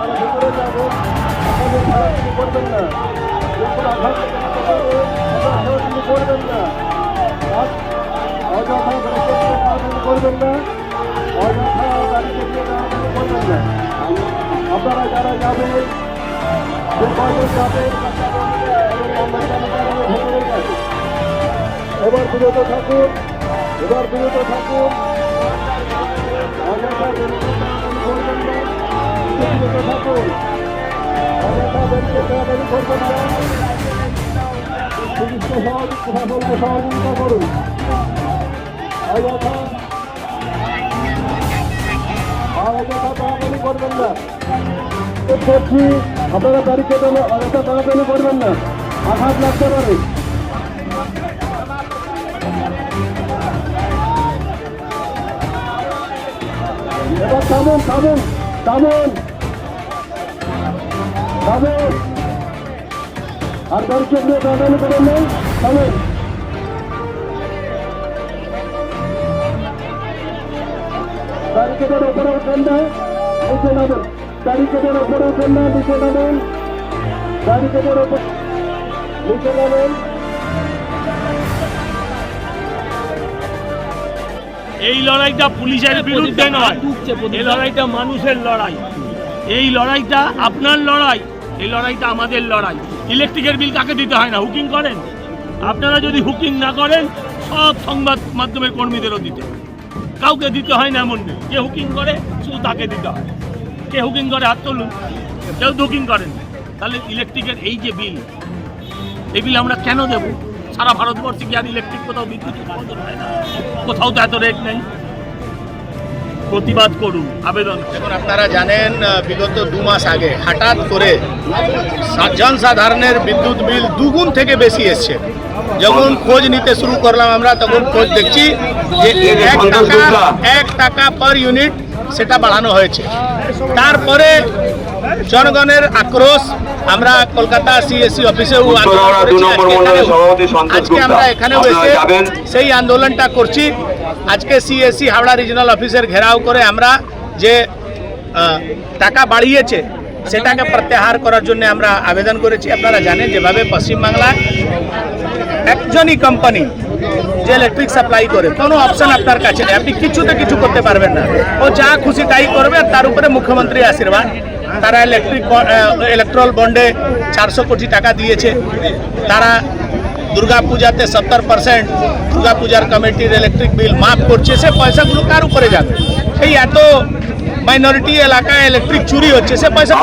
করবেন না করবেন না অযথা করবেন না অযথা গাড়িতে করবেন না আপনারা যারা যাবে যে কয়জন যাবে ভেতরে যাবে এবার বিরত থাকুন, এবার বিরত থাকুন। সহযোগিতা করুন অযথা করবেন না করছি আপনারা ব্যারিকেড অযথা তাড়াতাড়ি করবেন না আঘাত লাগতে পারে এবার থামুন থামুন থামুন। থামুন আর ব্যারিকেড নিয়ে টানাটানি করেন নেই থামুন ব্যারিকেডের ওপরে উঠেন না নিচে নামেন ব্যারিকেডের ওপরে উঠেন না নিচে নামেন ব্যারিকেডের ওপর নিচে নামেন এই লড়াইটা পুলিশের বিরুদ্ধে নয়। এই লড়াইটা মানুষের লড়াই। এই লড়াইটা আপনার লড়াই। এই লড়াইটা আমাদের লড়াই। ইলেকট্রিকের বিল কাকে দিতে হয় না? হুকিং করেন? আপনারা যদি হুকিং না করেন, সব সংবাদ মাধ্যমের কর্মীদেরও দিতে হয় কাউকে দিতে হয় না এমন নেই হুকিং করে, শুধু তাকে দিতে হয়। কে হুকিং করে, হাত তুলুন। কেউ হুকিং করেন। তাহলে ইলেকট্রিকের এই যে বিল, এই বিল আমরা কেন দেব? সারা ভারতবর্ষে কি আর ইলেকট্রিক কোথাও বিদ্যুৎ না? কোথাও তো এত রেট নেই। প্রতিবাদ করুন আবেদন এখন আপনারা জানেন বিগত দু মাস আগে হঠাৎ করে জনসাধারণের বিদ্যুৎ বিল দুগুণ থেকে বেশি এসছে। যখন খোঁজ নিতে শুরু করলাম আমরা তখন খোঁজ দেখছি যে এক টাকা এক টাকা পার ইউনিট সেটা বাড়ানো হয়েছে তারপরে জনগণের আক্রোশ আমরা কলকাতা সিএসসি অফিসেও করেছি। নম্বর আজকে। আমরা এখানেও আপনারা এসে সেই আন্দোলনটা করছি আজকে সিএসসি হাওড়া রিজনাল অফিসের ঘেরাও করে আমরা যে টাকা বাড়িয়েছে সেটাকে প্রত্যাহার করার জন্য আমরা আবেদন করেছি আপনারা জানেন যেভাবে পশ্চিমবাংলায় একজনই কোম্পানি যে ইলেকট্রিক সাপ্লাই করে কোনো অপশন আপনার কাছে নেই। আপনি কিছুতে কিছু করতে পারবেন না। ও যা খুশি তাই করবে আর তার উপরে মুখ্যমন্ত্রী আশীর্বাদ। তারা ইলেকট্রিক ইলেকট্রল বন্ডে চারশো কোটি টাকা দিয়েছে। তারা দুর্গা পূজাতে সত্তর পার্সেন্ট দুর্গা পূজার কমিটির ইলেকট্রিক বিল মাফ করছে। সে পয়সাগুলো কার উপরে যাবে? এই এত মাইনরিটি এলাকায় ইলেকট্রিক চুরি হচ্ছে সে পয়সা